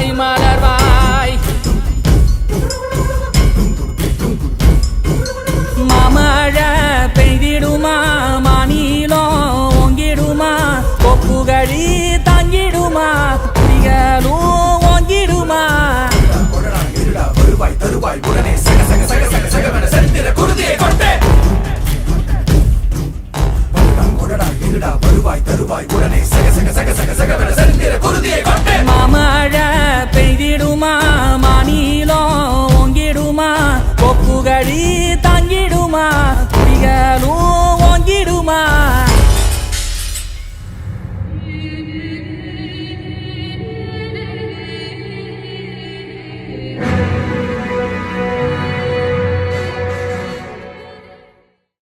வடிவேல் அருள்வாய் மலர்வாய் மாமழ பெய்திடுமா மாநிலம் ஓங்கிடுமா கொப்புகழி தாங்கிடுமா குடிகளும் ஓங்கிடுமா கொடடா இருடா வருவாய் தருவாய் உடனே சக சக சக சக சகவென சரித்திர குருதியை கொண்டே கொடடா கொடடா இருடா வருவாய் தருவாய் உடனே சக சக சக சக சகவென పొక్కుగడి తంగిడుమా తిగలు